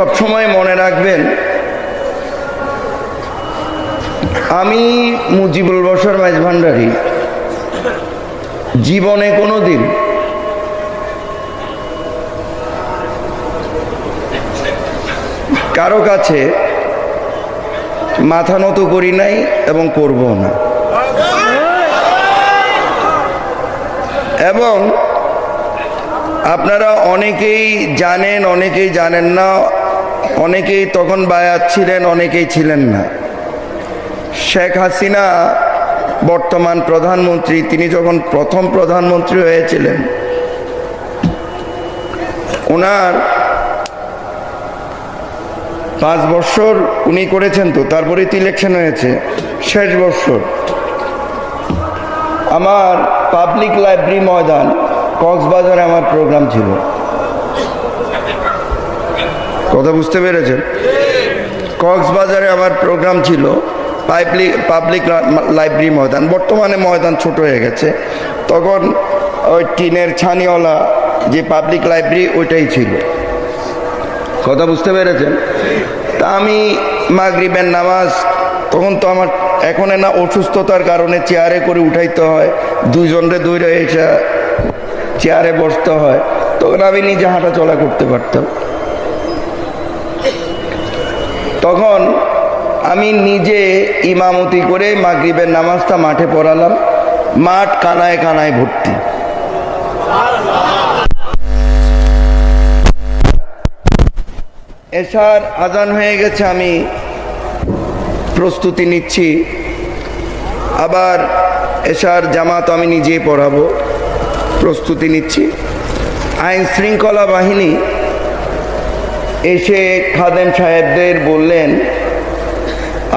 সবসময় মনে রাখবেন, আমি মুজিবুল বসর মাইজ ভান্ডারী। জীবনে কোনো দিন কারও কাছে মাথা নত করি নাই এবং করব না। এবং আপনারা অনেকেই জানেন অনেকেই জানেন না অনেকেই তখন বায়াত ছিলেন, অনেকেই ছিলেন না। শেখ হাসিনা বর্তমান প্রধানমন্ত্রী, তিনি যখন প্রথম প্রধানমন্ত্রী হয়েছিলেন ওনার পাঁচ বছর উনি করেছেন তো তারপরে তো ইলেকশন হয়েছে, শেষ বছর। আমার পাবলিক লাইব্রেরি ময়দান, কক্সবাজারে আমার প্রোগ্রাম ছিল। কথা বুঝতে পেরেছেন? কক্সবাজারে আমার প্রোগ্রাম ছিল পাবলিক পাবলিক লাইব্রেরি ময়দান। বর্তমানে ময়দান ছোট হয়ে গেছে। তখন ওই টিনের ছানিওয়ালা যে পাবলিক লাইব্রেরি ওইটাই ছিল। কথা বুঝতে পেরেছেন? তা আমি মাগরিবের নামাজ, তখন তো আমার, এখন না অসুস্থতার কারণে চেয়ারে করে উঠাইতে হয়। দুইজনরে দূরে এসে চেয়ারে বসতে হয়। তখন আমি নিজে হাঁটা চলা করতে পারতাম। তখন আমি নিজে ইমামতি করে মাগরিবের নামাজটা মাঠে পড়ালাম, মাঠ কানায় কানায় ভর্তি। এসার আজান হয়ে গেছে, আমি প্রস্তুতি নিচ্ছি। আবার এসার জামাত আমি নিজেই পড়াবো, প্রস্তুতি নিচ্ছি। আইন শৃঙ্খলা বাহিনী এসে খাদেম সাহেবদের বললেন,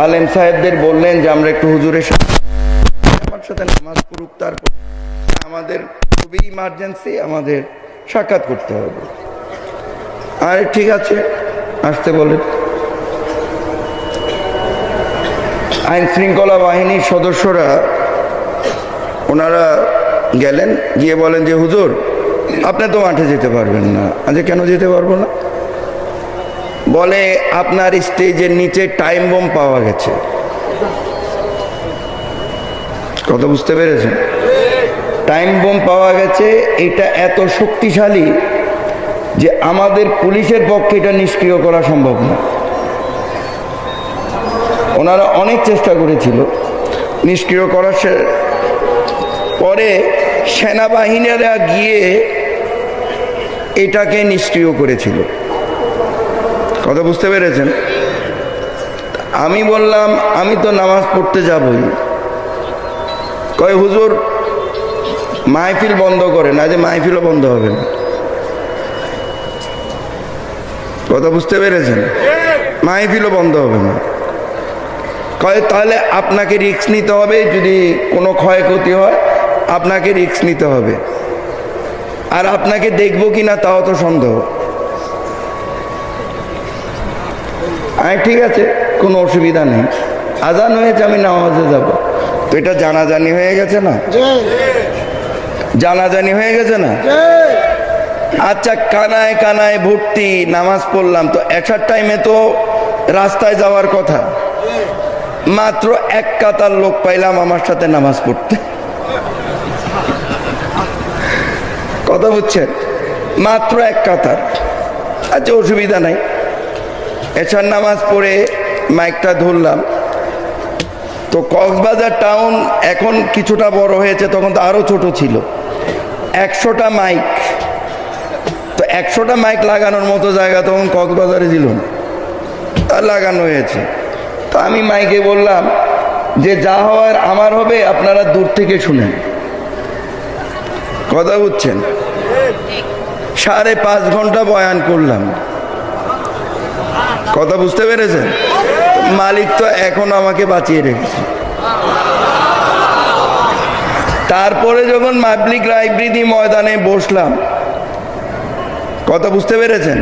আলেম সাহেবদের বললেন যে আমরা একটু হুজুরের সাথে আমার সাথে নামাজ পড়ুক, তারপর আমাদের খুবই ইমার্জেন্সি আমাদের সাক্ষাৎ করতে হবে। আরে ঠিক আছে, আসতে বলেন। আইন শৃঙ্খলা বাহিনীর সদস্যরা, ওনারা গেলেন, গিয়ে বলেন যে, হুজুর, আপনি তো মাঠে যেতে পারবেন না। আজ কেন যেতে পারব না? বলে, আপনার স্টেজের নিচে টাইম বোম পাওয়া গেছে। কথা বুঝতে পেরেছেন? টাইম বোম পাওয়া গেছে, এটা এত শক্তিশালী যে আমাদের পুলিশের পক্ষে এটা নিষ্ক্রিয় করা সম্ভব না। ওনারা অনেক চেষ্টা করেছিল নিষ্ক্রিয় করার পরে সেনাবাহিনীরা গিয়ে এটাকে নিষ্ক্রিয় করেছিল। কথা বুঝতে পেরেছেন? আমি বললাম, আমি তো নামাজ পড়তে যাবই। কয়, হুজুর, মাহফিল বন্ধ করে, না যে মাহফিলও বন্ধ হবে না। কথা বুঝতে পেরেছেন? মাহফিলও বন্ধ হবে না। কয়, তাহলে আপনাকে রিস্ক নিতে হবে, যদি কোনো ক্ষয়ক্ষতি হয়, আপনাকে রিস্ক নিতে হবে। আর আপনাকে দেখব কি না তাও তো সন্দেহ। আমি ঠিক আছে, কোনো অসুবিধা নেই। আজান হয়েছে, আমি নামাজে যাব। তো এটা জানাজানি হয়ে গেছে না? জানাজানি হয়ে গেছে না? আচ্ছা কানায় কানায় ভর্তি, নামাজ পড়লাম। তো এসার টাইমে তো রাস্তায় যাওয়ার কথা। মাত্র এক কাতার লোক পাইলাম আমার সাথে নামাজ পড়তে। কথা বুঝছেন? মাত্র এক কাতার। আচ্ছা অসুবিধা নাই। এসার নামাজ পড়ে মাইকটা ধরলাম। তো কক্সবাজার টাউন এখন কিছুটা বড় হয়েছে, তখন তো আরও ছোট ছিল। একশোটা মাইক। তো একশোটা মাইক লাগানোর মতো জায়গা তখন কক্সবাজারে ছিল না। তা লাগানো হয়েছে। তো আমি মাইকে বললাম যে, যা হওয়ার আমার হবে, আপনারা দূর থেকে শুনেন। কথা বুঝছেন? সাড়ে পাঁচ ঘণ্টা বয়ান করলাম। কথা বুঝতে পেরেছেন? মালিক তো এখন আমাকে বাঁচিয়ে রেখেছে। তারপরে যখন পাবলিক লাইব্রেরি ময়দানে বসলাম, কথা বুঝতে পেরেছেন?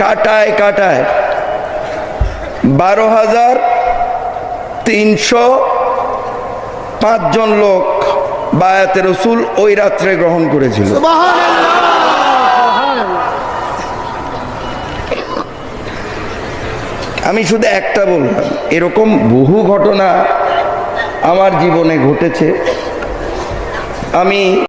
কাটায় কাটায় বারো হাজার তিনশো পাঁচজন লোক বায়াতের রসুল ওই রাত্রে গ্রহণ করেছিল। আমি শুধু একটা বললাম এরকম বহু ঘটনা আমার জীবনে ঘটেছে। আমি